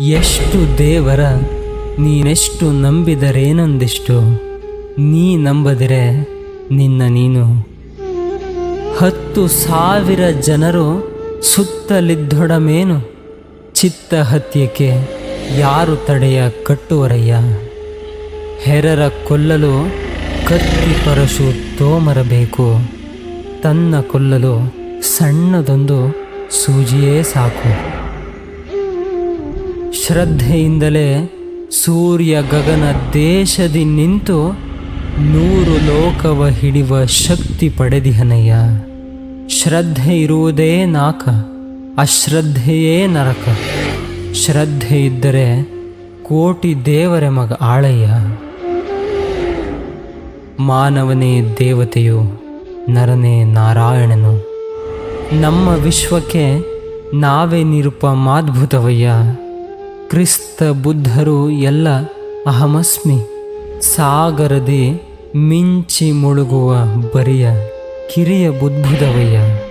ಎಷ್ಟು ದೇವರ, ನೀನೆಷ್ಟು ನಂಬಿದರೇನೊಂದಿಷ್ಟು? ನೀ ನಂಬದಿರೆ ನಿನ್ನ ನೀನು. ಹತ್ತು ಸಾವಿರ ಜನರು ಸುತ್ತಲಿದ್ದೊಡಮೇನು? ಚಿತ್ತ ಹತ್ಯಕ್ಕೆ ಯಾರು ತಡೆಯ ಕಟ್ಟುವರಯ್ಯ? ಹೆರರ ಕೊಲ್ಲಲು ಕತ್ತಿ ಪರಶು ತೋಮರಬೇಕು. ತನ್ನ ಕೊಲ್ಲಲು ಸಣ್ಣದೊಂದು ಸೂಜಿಯೇ ಸಾಕು. ಶ್ರದ್ಧೆಯಿಂದಲೇ ಸೂರ್ಯ ಗಗನ ದೇಶದಿ ನಿಂತು ನೂರು ಲೋಕವ ಹಿಡಿವ ಶಕ್ತಿ ಪಡೆದಿಹನಯ್ಯ. ಶ್ರದ್ಧೆ ಇರುವುದೇ ನಾಕ, ಅಶ್ರದ್ಧೆಯೇ ನರಕ. ಶ್ರದ್ಧೆ ಇದ್ದರೆ ಕೋಟಿ ದೇವರ ಮಗ ಆಳಯ್ಯ. ಮಾನವನೇ ದೇವತೆಯು, ನರನೇ ನಾರಾಯಣನು. ನಮ್ಮ ವಿಶ್ವಕ್ಕೆ ನಾವೇ ನಿರುಪಮಾದ್ಭುತವಯ್ಯ ಕ್ರಿಸ್ತ ಬುದ್ಧರು ಎಲ್ಲ ಅಹಮಸ್ಮಿ. ಸಾಗರದೇ ಮಿಂಚಿ ಮುಳುಗುವ ಬರಿಯ ಕಿರಿಯ ಬುದ್ಧುದವಯ್ಯ.